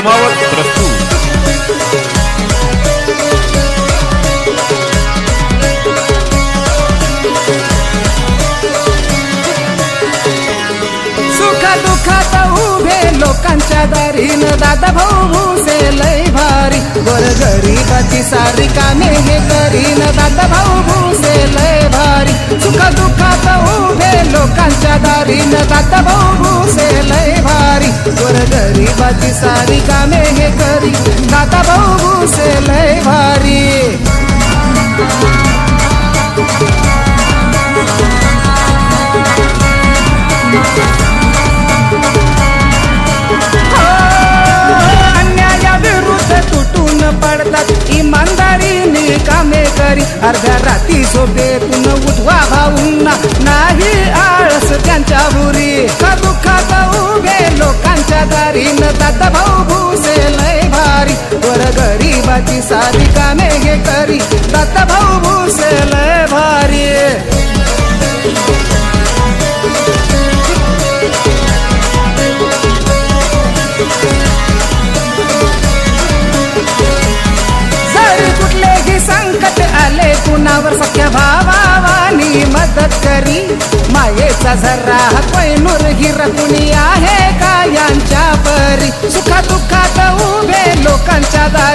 कुमावत प्रस्तुत सुख दुःखात उभे लोकांच्या दारीन दादा भाऊ भूसे लय भारी. वर गरीबाची सारी कामे हे करीन. दादा भाऊ भूसे लय भारी. सुख दुःखात उभे लोकांच्या दारीन दादा भाऊ गरीबाची सारी कामे हे करी. दादा भाऊ भूसे लय भारी. हो, अन्यायाविरुद्ध तुटून पडतात. इमानदारीने कामे करी. अर्ध्या रात्री झोपेतून उठवा भाऊंना. नाही आळस त्यांच्या बुरी का दुःखात उभे लोकांच्या दारीन दादा भाऊ भूसे लय भारी. वर गरीबाची सारी कामे हे करी. दादा भाऊ भूसे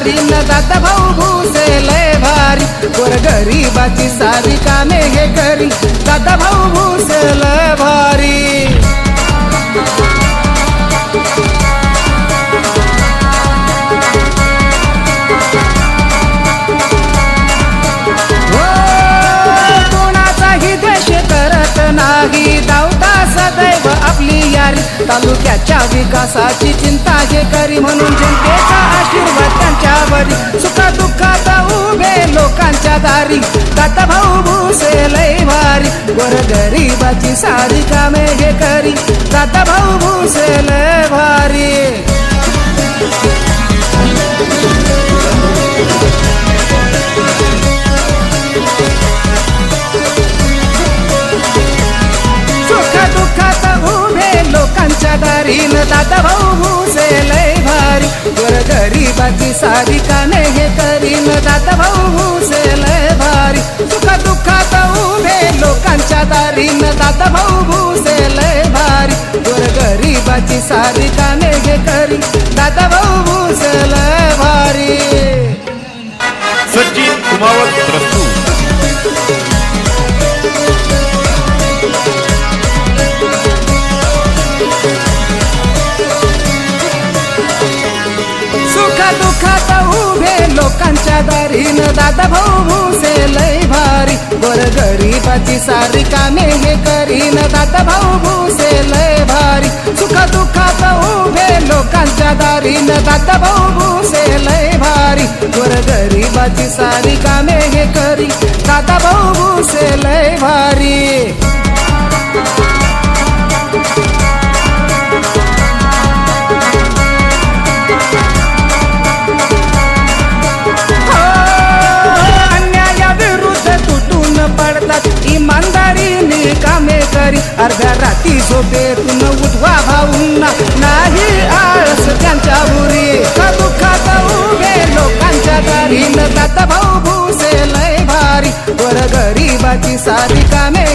लोकांच्या दादा भाऊ भूसे लय भारी. गोर गरीबाची सारी कामे हे करी. दादा भाऊ भूसे लय भारी. हो, नाही. धावता सदैव आपली यारी. तालुक्याच्या विकासाची चिंता हे करी म्हणून जनतेचा आशीर्वाद त्यांच्यावरी सुख दुःखात उभे लोकांच्या दारी. दाता भाऊ भूसे लय भारी वर गरीबाची सारी कामे हे करी. दाता भाऊ भूसे लय भारी. सुख दुःखात उभे लोकांच्या दारीन दाता भाऊ भूसे लय भारी गरीबाची सारी काने हे करीन. दादा भाऊ भूसे लय भारी. सुख दुःखात उभे लोकांच्या दारीन. दादा भाऊ भूसेल लय भारी. वर गरीबाची सारी काने हे करी दादा भाऊ लोकांच्या दारीन दादा भाऊ भूसे लय भारी. बर गरीबाची सारी कामे हे करीन. दादा भाऊ भूसे लय भारी. सुख दुःखात उभे लोकांच्या दारीन दादा भाऊ भूसे लय भारी. बर गरीबाची सारी कामे अर्ध्या राती झोपेतून उठवा भाऊंना. नाही आळस त्यांच्या उरी दुःखात उभे लोकांच्या दारीन दादा भाऊ भूसे लय भारी. वर गरीबाची सारी